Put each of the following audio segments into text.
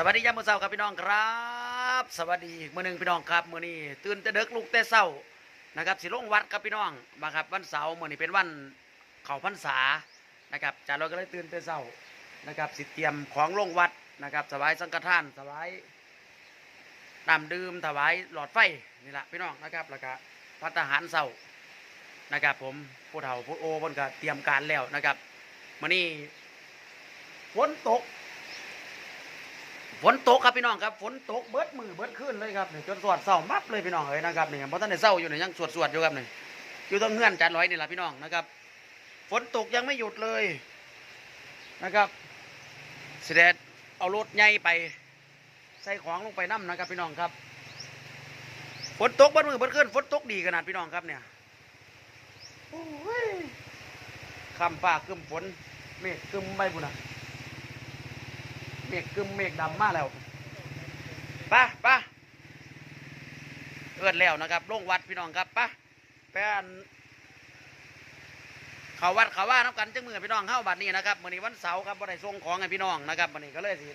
สวัสดียามมื้อเช้าครับพี่น้องครับ สวัสดีมื้อหนึงพี่น้องครับมื้อนี้ตื่นแต่ดึกลุกแต่เช้านะครับสิลงวัดครับพี่น้องมาครับวันเสาร์มื้อนี้เป็นวันเข้าพรรษานะครับจารย์เราก็เลยตื่นแต่เช้านะครับสิเตรียมของลงวัดนะครับถวายสังฆทานถวายน้ำดื่มถวายหลอดไฟนี่แหละพี่น้องนะครับแล้วก็พัฒหารเช้านะครับ ผมผู้เฒ่าผู้โอเพิ่นก็เตรียมการแล้วนะครับมื้อนี้ฝนตก ฝนตกครับพี่น้องครับฝนตกเบิดมือเบิดขึ้นเลยครับนี่จนสวดเศร้ามับเลยพี่น้องเอ้ยนะครับนี่เพราะท่านได้เศร้าอยู่นี่ยังสวดสวดๆอยู่ครับนี่อยู่ตรงเงื่อนจานร้อยนี่แหละพี่น้องนะครับ ฝนตกยังไม่หยุดเลยนะครับเสด็จเอารถใหญ่ไป ใส่ของลงไปน้ำนะครับพี่น้องครับฝนตกเบิดมือเบิดขึ้นฝนตกดีขนาดพี่น้องครับเนี่ยโอ้ยคำฟ้าครึมฝนเมฆครึมไม่บุญนะ เมฆกึมเมฆดำมาแล้วปะปะเอิดแล้วนะครับลงวัดพี่น้องครับปะไปอันเขาวัดเขาว่าน้ำกันจังมือพี่น้องเข้าบัดนี้นะครับวันนี้วันเสาร์ครับวันไหนส่งของให้พี่น้องนะครับวันนี้ก็เลยสิ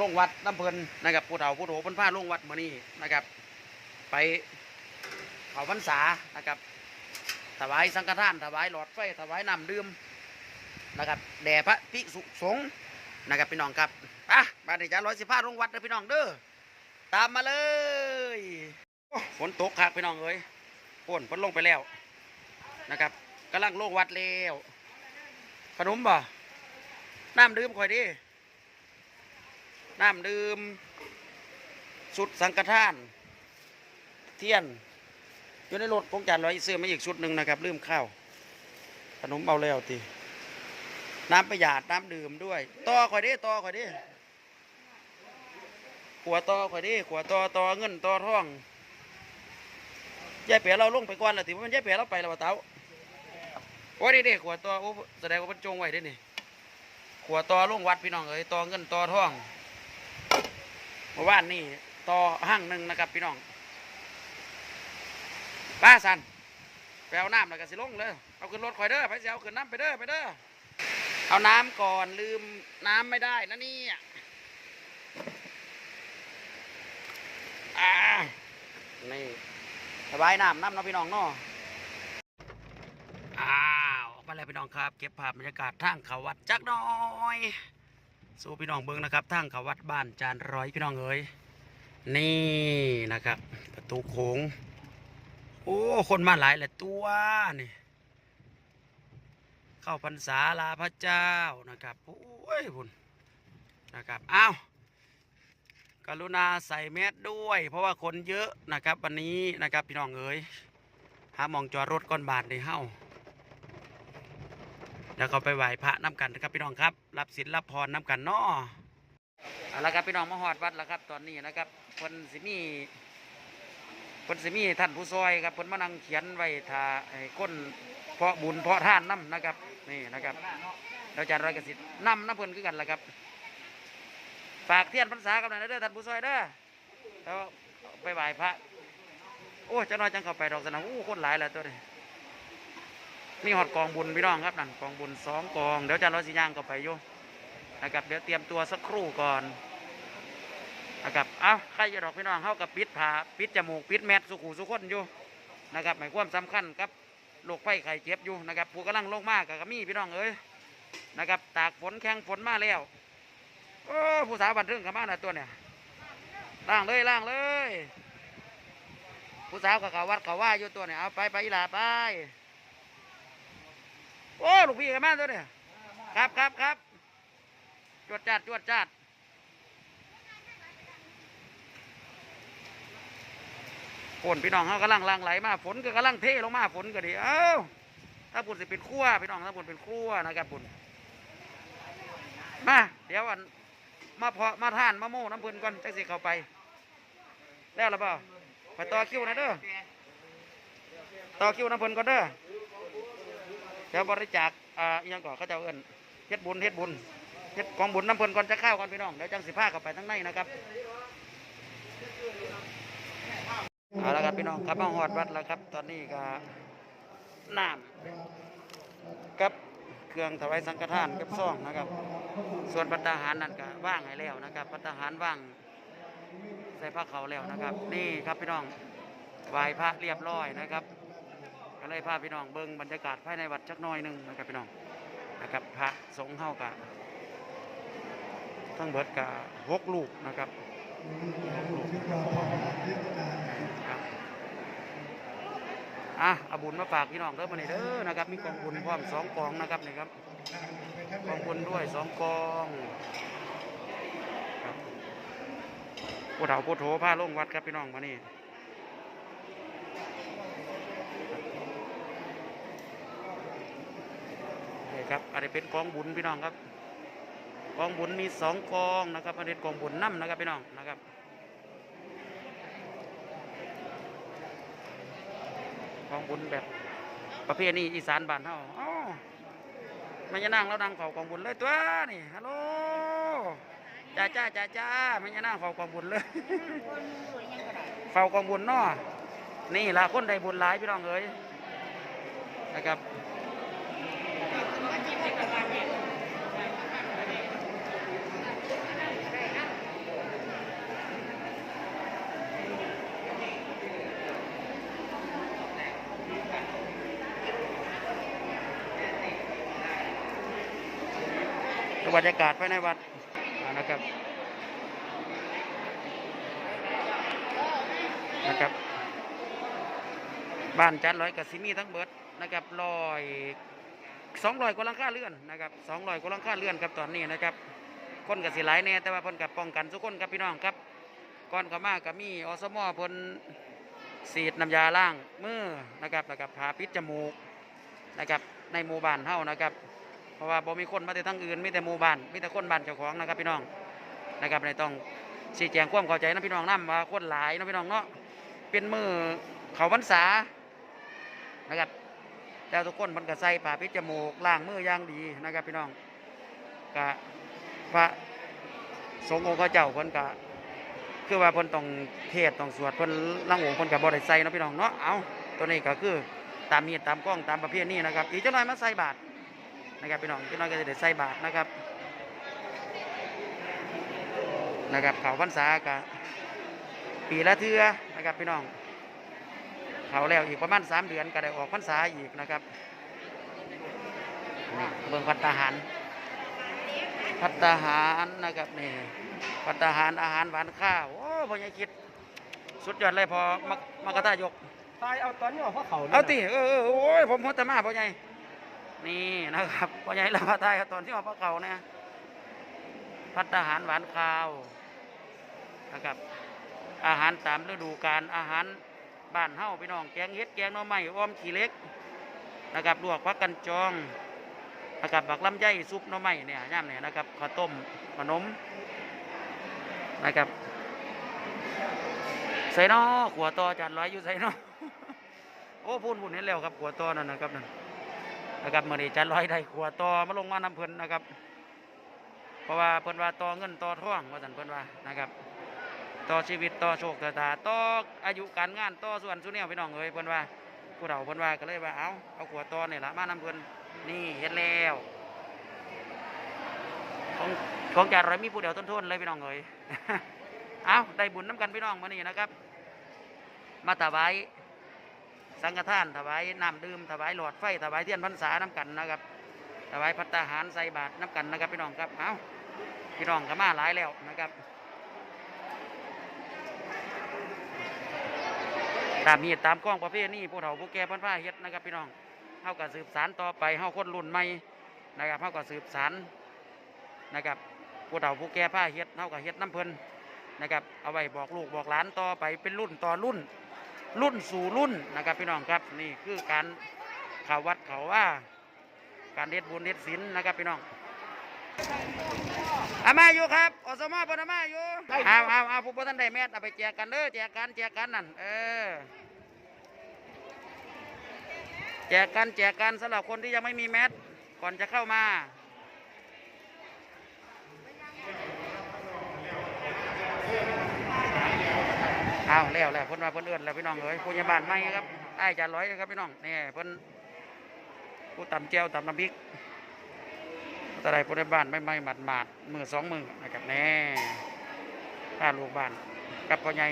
ลงวัดน้ำเพลินนะครับผู้เฒ่าผู้โถเพิ่นพาลงวัดมื้อนี้นะครับ ไปเขาพรรษานะครับ ถวายสังฆทานถวายหลอดไฟถวายน้ำดื่มนะครับแด่พระภิกษุสงฆ์ นะครับพี่น้องครับอะมาเดี๋ยวจะร้อยสิบห้าลงวัดเด้อพี่น้องเด้อตามมาเลยฝนตกครับพี่น้องเอ้ยฝนฝนลงไปแล้วนะครับกำลังลงวัดแล้วขนมบ่น้ำดื่มค่อยดิน้ำดื่ม สุดสังฆทาน เทียน อยู่ในรถของจานร้อยซื้อมาอีกชุดหนึ่งนะครับ ลืมข้าว ขนมเอาแล้วตี น้ำประหยัดน้ำดื่มด้วยต่อข่อยดิต่อข่อยดิขวต่อข่อยดิขวต่อต่อเงินต่อท่องยายเปียเราลงไปก่อนล้วถือว่ามันยายเปียเราไปแล้ววะเต้าโอ้ยนี่ดิขวต่อโอ้แสดงว่ามันจงไว้เด้นี่ขวต่อลงวัดพี่น้องเอ้ยต่อเงินต่อท่องเมื่อวานนี่ต่อห้างหนึ่งนะครับพี่น้องป้าสันไปเอาน้ำแล้วก็สิลงเลยเอาขึ้นรถข่อยเด้อไปเสิเอาขึ้นน้ำไปเด้อไปเด้อ เอาน้ำก่อนลืมน้ำไม่ได้นะเนี่ยอ่านี่สบายน้ำน้ำเนาะพี่น้องเนาะอ้าวออกมาแล้วพี่น้องครับ เก็บภาพบรรยากาศทางเขาวัดจักน่อยสู้พี่น้องเบิ้งนะครับทางเขาวัดบ้านจานร้อยพี่น้องเอ้ยนี่นะครับ ประตูโค้งโอ้คนมาหลายแหละตัวนี่ เข้าพรรษาลาพระเจ้านะครับโอ้ยบุญนะครับอ้าวกรุณาใส่แมสด้วย เพราะว่าคนเยอะนะครับ วันนี้นะครับพี่น้องเอ๋ยหามองจอรถก้อนบาทในเฮ้าแล้วก็ไปไหว้พระน้ำกันนะครับพี่น้องครับ รับศีลรับพรน้ำกันนาะเอาละครับพี่น้องมาหอดวัดแล้วครับตอนนี้นะครับคนสิมีคนสิมีท่านผู้ซอยครับคนมานั่งเขียนไว้ถาให้น เพาะบุญเพาะท่านน้ำนะครับ นี่นะครับเราจะรอยกระสินำน้ำเพิ่นคือกันละครับฝากเทียนพรรษากับนายเด้อท่านผู้ซอยเด้อแล้วไปไหว้พระโอ้เจะน้อยจังเข้าไปดอกสนะอู้คนหลายแล้วตัวนี้มีหอดกองบุญพี่น้องครับนั่นกองบุญสองกองเดี๋ยวอาจะรอยสิย่างเข้าไปอยู่นะครับเดี๋ยวเตรียมตัวสักครู่ก่อนนะครับเอ้าใครจะดอกพี่น้องเข้ากับปิดผาปิดจมูกปิดแมสสุขุสุขคนอยู่นะครับหมายความสำคัญครับ โรคไข้ไข้เจ็บอยู่นะครับผู้กำลังโรคมากกับมีพี่น้องเอ้ยนะครับตากฝนแข้งฝนมาแล้วโอ้ผู้สาวบันเทิงกับมาน่ะตัวเนี่ยล่างเลยล่างเลย ผู้สาวกับเขาวัดเขาว่าอยู่ตัวเนี่ยเอาไปไปอีหลาไปโอ้ลูกพี่กับมาตัวเนี่ยครับครับครับจวดจัดจวดจัด ฝนพี่น้องเขากำลังลังไหลมาฝนก็กำลังเทลงมาฝนก็ดีเอ้าถ้าฝนสิเป็นขั้วพี่น้องถ้าฝนเป็นขั้วนะครับฝนมาเดี๋ยวอันมาเพาะมาท่านมาโม่น้ำพื้นก่อนจังสิเข้าไป แล้วหรือเปล่าไปต่อคิวนะเด้อต่อคิวน้ำพื้นก่อนเด้อเดี๋ยวบริจาคอ่าอหยังก่อนเขาจะเอาเอิ้นเฮ็ดบุญเฮ็ดบุญเฮ็ดกองบุญน้ำพื้นก่อนจะเข้าก่อนพี่น้องเดี๋ยวจังสิพาเข้าไปทั้งในนะครับ เอาละ ครับพี่น้องครับมาหอดวัดแล้วครับ ตอนนี้ก็น้ำกับเครื่องถวายสังฆทานกับซ่องนะครับ ส่วนพัตตาหารนั่นก็ว่างให้แล้วนะครับพัตตาหารว่างใส่ผ้าเขาวแล้วนะครับ นี่ครับพี่น้องไหว้พระเรียบร้อยนะครับก็เลยพาพี่น้องเบิ่งบรรยากาศภายในวัดจักน่อยหนึ่งนะครับพี่น้องนะครับพระสงฆ์เฮากะทั้งเบิดกะหกลูกนะครับ อะอาบุญมาฝากพี่น้องเด้อมานี่เด้อนะครับ มีกองบุญพร้อมสองกองนะครับนี่ครับกองบุญด้วยสองกองครับผู้เฒ่าผู้โถผ้าลงวัดครับพี่น้องมานี่นี่ครับอันนี้เป็นกองบุญพี่น้องครับ องบุญมีสองกองนะครับอันนี้กองบุญน้ำนะครับพี่น้องนะครับกองบุญแบบประเภทนี้อีสานบ้านเฮาอ้าวมันจะนั่งแล้วนั่งเฝ้ากองบุญเลยตัวนี่ฮัลโหลจ้าจ้าจ้าจ้ามันจะนั่งเฝ้ากองบุญเลยเฝ้ากองบุญเนาะนี่ละคนใดบุญหลายพี่น้องเอ้ยนะครับ บรรยากาศภายในวัดนะครับนะครับบ้านจัดร้อยกับซิมีทั้งเบิดนะครับร้อยสองร้อยกว่าลังคาเรือนนะครับสองร้อยกว่าลังคาเรือนครับตอนนี้นะครับ คนกับสิหลายแน่แต่ว่าเพิ่นกับป้องกันทุกคนครับพี่น้องครับก่อนเข้ามากับมีอสมอเพิ่นสีดน้ำยาล้างมือนะครับแล้วก็ผ่าปิดจมูกนะครับในหมู่บ้านเฮานะครับ ราะว่าบ่มีคนมาแต่ทั้งอื่นมีแต่หมู่บ้านมีแต่คนบ้านเจ้าของนะครับพี่น้องนะครับในต้องชี้แจงความเข้าใจนะพี่น้องนํว่าคนหลายนะพี่น้องเนาะเป็นมือเขาพรรษานะครับแล้วทุกคนมันก็ใส่ผ้าปิดจมูกล้างมืออย่างดีนะครับพี่น้องกะพระสงฆ์องค์เขาเจ้าเพิ่นกะคือว่าเพิ่นต้องเทศต้องสวดเพิ่นล่างองค์เพิ่นก็บ่ได้ใส่นะพี่น้องเนาะเอาตัวนี้ก็คือตามมีดตามกล้องตามประเภทนี้นะครับอีกจักหน่อยมาใส่บาตร นะครับพี่น้องจักหน่อยก็จะได้ใส่บาตรนะครับนะครับเขาพรรษากะปีละเทื่อนะครับพี่น้องเขาแล้วอีกประมาณสามเดือนก็ได้ออกพรรษาอีกนะครับนี่เบิ่งพัตตาหารพัตตาหารนะครับนี่พัตตาหารอาหารหวานข้าวโอ้พ่อใหญ่คิดสุดยอดเลยพอมามากระทายกตายเอาตอนนี้เอาเพราะเขานี่ยเอาติเออเออโอ้ยผมหัวแตมาพ่อใหญ่ นี่นะครับพ่อใหญ่เราพาทายเอาตอนที่มาพระเขาเนี่ยพัตตาหารหวานข้าวนะครับ อาหารตามฤดูกาลอาหารบ้านเฮาพี่น้องแกงเฮ็ดแกงหน่อไม้อ้อมขี้เล็กนะครับลวกพักกันจองนะครับบักลำไยซุปหน่อไม้เนี่ยย่ามเนี่ยนะครับข้าวต้มขนมนะครับใส่นอขัวตอจานร้อยอยู่ใส่นอโอ้พูดพูดเห็นแล้วครับขัวตอนั่นนะครับนั่น นะครับมื่อนี้จานร้อยได้ขัวต่อมาลงมาน้ำเพิ่นนะครับ เพราะว่าเพิ่นว่าต่อเงินต่อท่องว่าสันเพิ่นว่านะครับ ต่อชีวิตต่อโชคต่อตาต่ออายุการงานต่อส่วนสุเนี่ยพี่น้องเอ้ยเพิ่นว่าผู้เฒ่าเพิ่นว่าก็เลยว่าเอาเอาขวดต่อเนี่ยละมานำเพิ่นนี่เฮ็ดแล้วของของจาร้อยมีผู้เดียวต้นทุนเลยพี่น้องเอ้ยเอาได้บุญน้ำกันพี่น้องมานี่นะครับ มาถวาย สังฆทานถวายน้ำดื่มถวายหลอดไฟถวายเทียนพรรษาน้ำกันนะครับถวายพัตตาหารใส่บาตรน้ำกันนะครับพี่น้องครับเอาพี่น้องก็มาหลายแล้วนะครับตามมีดตามกล้องประเภทนี้ผู้เฒ่าผู้แก่พันผ้าเฮ็ดนะครับพี่น้องเฮาก็สืบสารต่อไปเฮาคนรุ่นใหม่นะครับเฮาก็สืบสารนะครับผู้เฒ่าผู้แก่ผ้าเฮ็ดเฮาก็เฮ็ดน้ำเพลินนะครับเอาไว้บอกลูกบอกหลานต่อไปเป็นรุ่นต่อรุ่น รุ่นสู่รุ่นนะครับพี่น้องครับนี่คือการข้าววัดเขาว่า การเด็ดบุญเด็ดศีลนะครับพี่น้องอามาอยู่ครับอสมปนมาอยู่เอาเอาเอาผู้บ่ทันได้แมสเอาไปแจกกันเด้อแจกกันแจกกันนั่นเออแจกกันแจกกันสำหรับคนที่ยังไม่มีแมสก่อนจะเข้ามา อาแล้วแล้วเพิ่นว่าเพิ่นเอื้อนแล้วพี่น้องเอ้ยผู้ใหญ่บ้านใหม่ครับไอ้จานร้อยครับพี่น้องนี่เพิ่นผู้ตำเจียวตำน้ำพริกตะไดผู้ใดบ้านไม่ไม่หมัดหมาดมือสองมือนะครับแน่ถ้าลูกบ้านกับพ่อใหญ่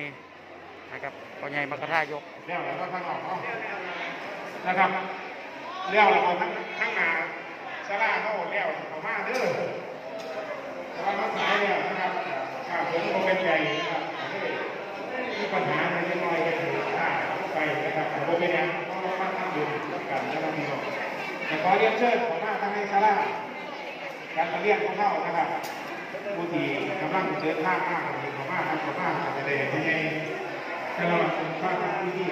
นะครับพ่อใหญ่มากระทายกเลี้ยวแล้วก็ข้างออกนะครับเลี้ยวแล้วก็ทั้งทั้งหนาสลาเขาเลี้ยวเขามาเด้อแต่ว่าน้องสายเนี่ยนะครับข้าผมก็เป็นใจนะครับ ปัญหาอะไรเล็กน้อยก็ถือข้าไปนะครับแต่ผมเป็นยังเพราะว่ามาทำบุญร่วมกันนะครับพี่น้องแต่ขอเรียนเชิญหน้าทางในสลาการมาเรียนของเขานะครับผู้ที่กำลังเดินทางมากขอมาครับขอมาอาจจะได้ที่ให้ตลอดภาที่ที่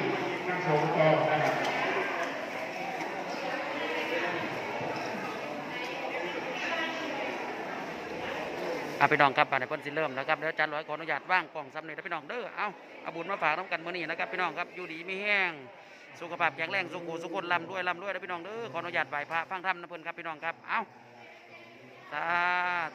นั่งชมก็นะครับ อะพี่น้องครับป่านในพิ่นสิเริ่มแล้วครับเดี๋ยวอาจารย์ร้อยขออนุญาตว่างกล่องซ้ำเนียพี่น้องเด้อเอาเอาบุญมาฝากน้ำกันมื้อนี้นะครับพี่น้องครับอยู่ดีไม่แห้งสุขภาพแข็งแรงสุขุสุขคนลำด้วยลำด้วยนะพี่น้องเด้อขออนุญาตไหว้พระฟังธรรมนะเพิ่นครับพี่น้องครับเอาสาธุ